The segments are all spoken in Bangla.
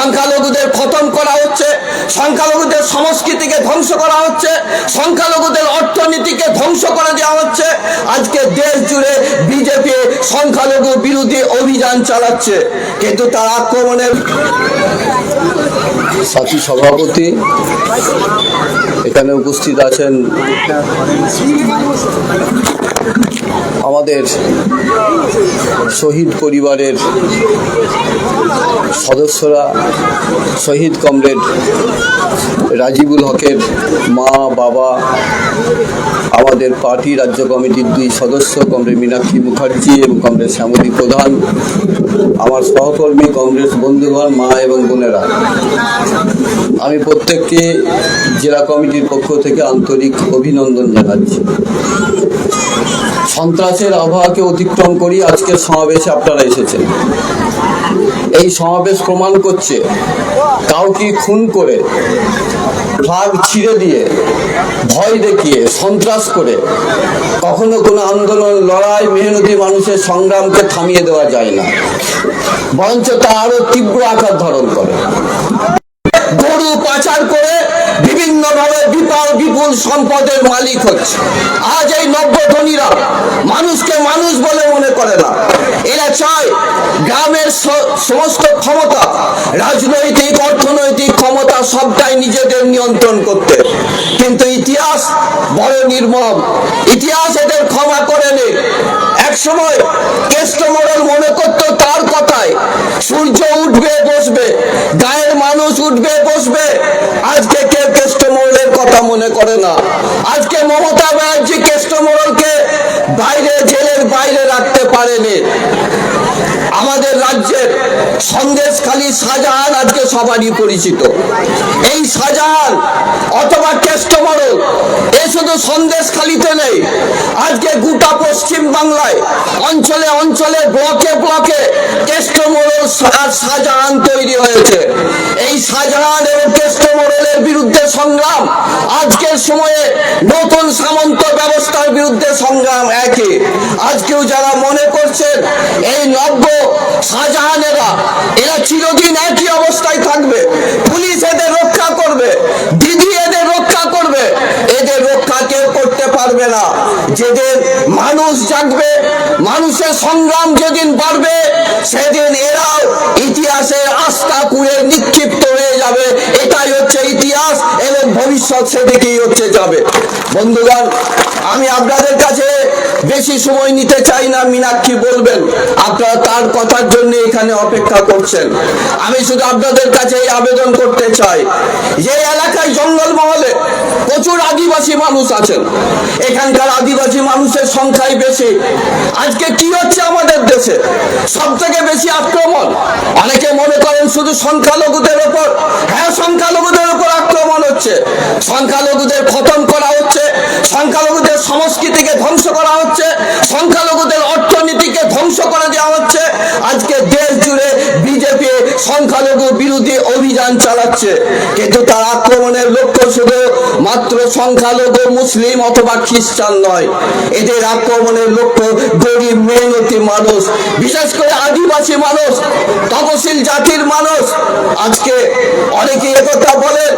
সংখ্যালঘুদের খতম করা হচ্ছে, সংখ্যালঘুদের সংস্কৃতিকে ধ্বংস করা হচ্ছে, সংখ্যালঘুদের অর্থনীতিকে ধ্বংস করে দেওয়া হচ্ছে। আজকে দেশ জুড়ে বিজেপি সংখ্যালঘু বিরোধী অভিযান চালাচ্ছে, কিন্তু তার আক্রমণের সাথী সভাপতি, এখানে উপস্থিত আছেন আমাদের শহীদ পরিবারের সদস্যরা, শহীদ কমরেড রাজিবুল হকের মা, বাবা, আমাদের পার্টি রাজ্য কমিটির দুই সদস্য, কমরেড মীনাক্ষী মুখার্জি এবং কমরেড শ্যামলী প্রধান, আমার সহকর্মী কংগ্রেস বন্ধুগণ, মা এবং বোনেরা। আমি প্রত্যেককে জেলা কমিটির পক্ষ থেকে আন্তরিক অভিনন্দন জানাচ্ছি। সন্ত্রাসের আবহাওয়াকে অতিক্রম করি, আজকের সমাবেশে আপনারা এসেছেন। এই সমাবেশ প্রমাণ করছে, কাউকে খুন করে ফ্লাগ ছিঁড়ে দিয়ে, ভয় দেখিয়ে, সন্ত্রাস করে, কখনো কোনো আন্দোলন, লড়াই, মেহনতি মানুষের সংগ্রামকে থামিয়ে দেওয়া যায় না। বরঞ্চ তা আরও তীব্র আকার ধারণ করে। পাচার করে বিভিন্ন ভাবে বিপাল বিপুল সম্পদের মালিক হচ্ছে। আজ এই নব্যধনীরা মানুষকে মানুষ বলে মনে করে না। এরা চায় গ্রামের সমস্ত ক্ষমতা, রাজনৈতিক, অর্থনৈতিক ক্ষমতা সবটাই নিজেদের নিয়ন্ত্রণ করতে। কিন্তু ইতিহাস বড় নির্মম। ইতিহাস এদের ক্ষমা করে করেনি এক সময় কেষ্টমোড়ল মনে করতো তার কথায় সূর্য উঠবে, বসবে, গায়ের মানুষ উঠবে, বসবে। কথা মনে করে না। আজকে মমতা ব্যানার্জি কেষ্টমোড়লকে বাইরে, জেলের বাইরে রাখতে পারেনি। আমাদের রাজ্যের সন্দেশখালী শাহজাহান আজকে সবারই পরিচিত। এই শাহজাহান অথবা কেষ্টমরল এ শুধু সন্দেশখালীতে নেই, আজকে গোটা বাংলায়, অঞ্চলে অঞ্চলে, ব্লকে ব্লকে কেষ্টমরল আর শাহজাহান তৈরি হয়েছে। এই শাহজাহান এবং কেষ্টমরলের বিরুদ্ধে সংগ্রাম, আজকের সময়ে নতুন সামন্ত ব্যবস্থার বিরুদ্ধে সংগ্রাম একই। আজকেও যারা মনে করছেন, এই নব্য শাহজাহানেরা, এরা চিরদিন একই অবস্থায় থাকবে, পুলিশ এদের রক্ষা করবে দিদি এদের রক্ষা করবে এদের রক্ষা কেউ করতে পারবে না। যেদিন মানুষ জাগবে, মানুষের সংগ্রাম যেদিন বাড়বে, সেদিন এরাও ইতিহাসের আস্থা কুড়ে নিক্ষিপ্ত হয়ে যাবে। এটাই হচ্ছে ইতিহাস, এবং ভবিষ্যৎ সেদিকেই হচ্ছে যাবে। বন্ধুগণ, আমি আপনাদের কাছে বেশি সময় নিতে চাই না, মীনাক্ষী বলবেন। আপনারা তার কথার জন্য এখানে অপেক্ষা করছেন। আমি শুধু আপনাদের কাছে এই আবেদন করতে চাই। যে এলাকায় জঙ্গল মহলে প্রচুর আদিবাসী মানুষ আছেন। এখানকার আদিবাসী মানুষের সংখ্যাই বেশি। আজকে কি হচ্ছে আমাদের দেশে? সব থেকে বেশি আক্রমণ? অনেকে মনে করেন শুধু সংখ্যালঘুদের ওপর। হ্যাঁ সংখ্যালঘুদের ওপর আক্রমণ হচ্ছে। সংখ্যালঘুদের খতম করা হচ্ছে। সংখ্যালঘুদের সংস্কৃতিকে ধ্বংস করা হচ্ছে। সংখ্যালঘুদের অর্থনীতিকে ধ্বংস করে দেওয়া হচ্ছে। আজকে দেশ সংখ্যালঘু বিরোধী অভিযান চালাচ্ছে। কিন্তু তার আক্রমণের লক্ষ্য শুধু মাত্র সংখ্যালঘু মুসলিম অথবা খ্রিস্টান নয়। এদের আক্রমণের লক্ষ্য গরিব, মেহনতি মানুষ, বিশেষ করে আদিবাসী মানুষ, তপশিল জাতির মানুষ। আজকে অনেকে একথা বলেন,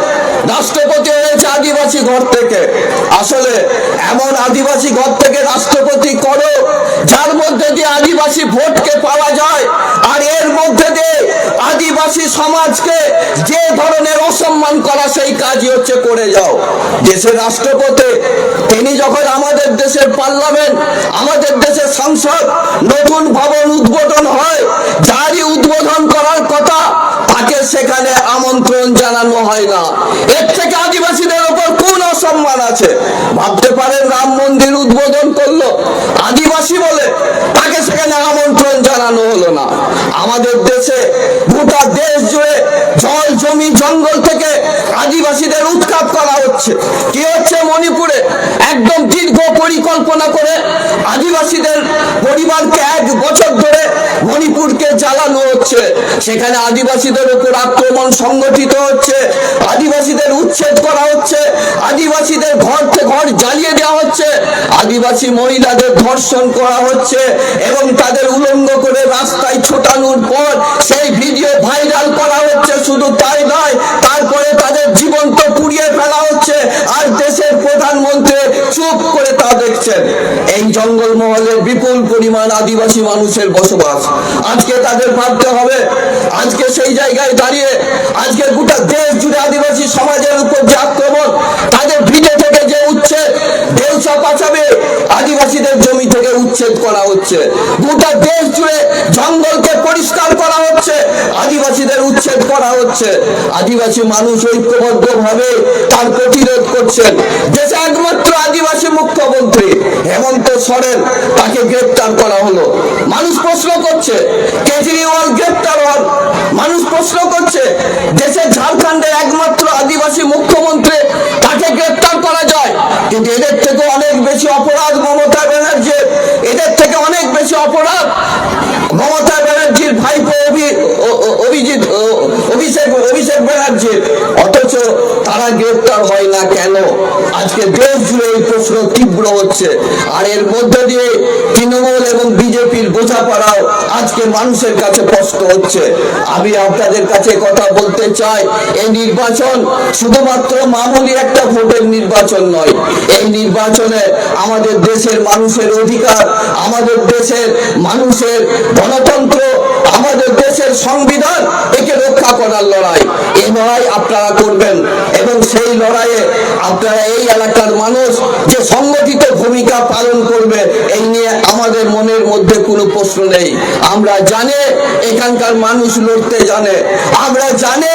রাষ্ট্রপতি হয়েছে আদিবাসী ঘর থেকে। আসলে এমন আদিবাসী ঘর থেকে রাষ্ট্রপতি করো যার মধ্যে দিয়ে আদিবাসী ভোটকে পাওয়া যায়, আর এর মধ্যে দিয়ে আদিবাসী সমাজকে যে ধরনের অসম্মান করা সেই কাজই হচ্ছে করে যাও। দেশের রাষ্ট্রপতি, তিনি যখন আমাদের দেশের পার্লামেন্ট, আমাদের দেশের সংসদ নতুন ভবন উদ্বোধন হয়, যারই উদ্বোধন করার কথা, তাকে সেখানে আমন্ত্রণ জানানো হয় না। এর থেকে আদিবাসীদের অসম্মান আছে। ভাবতে পারেন রাম মন্দির উদ্বোধন করল। আদিবাসী বলে, তাকে সেখানে আমন্ত্রণ জানানো হলো না। আমাদের দেশে গোটা দেশ জুড়ে জল, জমি, জঙ্গল থেকে আদিবাসীদের উৎখাত করা হচ্ছে। কি হচ্ছে মণিপুরে? একদম দীর্ঘ পরিকল্পনা করে আদিবাসীদের পরিবারকে এক বছর ধরে মণিপুরকে জ্বালানো হচ্ছে। সেখানে আদিবাসীদের উপর আক্রমণ সংগঠিত হচ্ছে। আদিবাসীদের উচ্ছেদ করা হচ্ছে। আদিবাসীদের ঘর থেকে ঘর জ্বালিয়ে দেওয়া হচ্ছে। আদিবাসী মহিলাদের ধর্ষণ করা হচ্ছে এবং তাদের উলঙ্গ করে রাস্তায় ছোটানোর পর সেই ভিডিও ভাইরাল করা হচ্ছে। শুধু চুপ দেখছেন এই জঙ্গলমহলে বিপুল পরিমাণ আদিবাসী মানুষের বসবাস। আজকে তাদের ভাবতে হবে, আজকে সেই জায়গায় দাঁড়িয়ে আজকে গোটা দেশ জুড়ে আদিবাসী সমাজের উপর যে আক্রমণ, তাদের ভিটে থেকে যে উচ্ছেদ দেউচা পাচাবে আদিবাসীদের জমি থেকে উচ্ছেদ করা হচ্ছে। গোটা দেশ জুড়ে জঙ্গলকে পরিষ্কার করা হচ্ছে। আদিবাসীদের উচ্ছেদ করা হচ্ছে। আদিবাসী মানুষ ঐক্যবদ্ধ ভাবে তার প্রতিরোধ করছেন। দেশে একমাত্র আদিবাসী মুখ্যমন্ত্রী হেমন্ত সরেন তাকে গ্রেপ্তার করা হলো। মানুষ প্রশ্ন করছে, কেজরিওয়াল গ্রেপ্তার হন। মানুষ আজকে দেশ জুড়ে প্রশ্ন তীব্র হচ্ছে। আর এর মধ্য দিয়ে তৃণমূল এবং বিজেপির বোঝাপড়াও আজকে মানুষের কাছে স্পষ্ট হচ্ছে। আমি আপনাদের কাছে কথা বলতে চাই, এই নির্বাচন শুধুমাত্র মামুলি একটা ভোটের নির্বাচন নয়। এই নির্বাচনে আমাদের দেশের মানুষের অধিকার, আমাদের দেশের মানুষের গণতন্ত্র, আমাদের দেশের সংবিধান একে রক্ষা করার লড়াই। এই লড়াই আপনারা করবেন এবং সেই লড়াইয়ে আপনারা এই এলাকার মানুষ যে সংগঠিত ভূমিকা পালন করবে এই নিয়ে আমাদের মনের মধ্যে কোনো প্রশ্ন নেই। আমরা জানে এখানকার মানুষ লড়তে জানে। আমরা জানে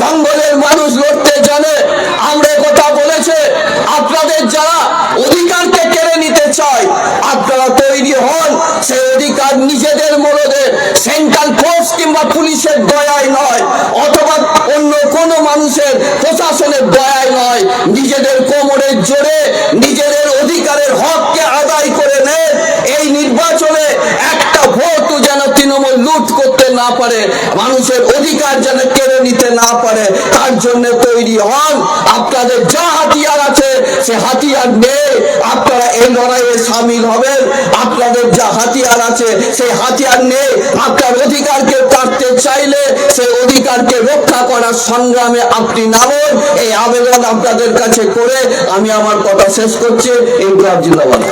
জঙ্গলের মানুষ লড়তে জানে। আমরা কথা বলেছে, আপনাদের যারা অধিকারকে কেড়ে নিতে চায়, আপনারা তৈরি হন। সেই অধিকার নিজেদের মরদে সেন্ট্রাল ফোর্স কিংবা পুলিশের দয়ায় নয়। নিজেদের কোমরের জোরে নিজেদের অধিকারের হককে আদায় করে নেন এই নির্বাচনে একটা ভোটও যেন তৃণমূল লুট করতে না পারে, মানুষের অধিকার যেন কেড়ে নিতে না পারে, তার জন্য তৈরি হন। আপনাদের যা হাতিয়ার আছে, সে হাতিয়ার নেই। আপনারা এই লড়াইয়ে সামিল হবেন। আপনাদের যা হাতিয়ার আছে, সেই হাতিয়ার নেই। আপনার অধিকারকে কাটতে চাইলে, সেই অধিকারকে রক্ষা করার সংগ্রামে আপনি নামুন। এই আবেদন আপনাদের কাছে করে আমি আমার কথা শেষ করছি। ইনকলাব জিন্দাবাদ।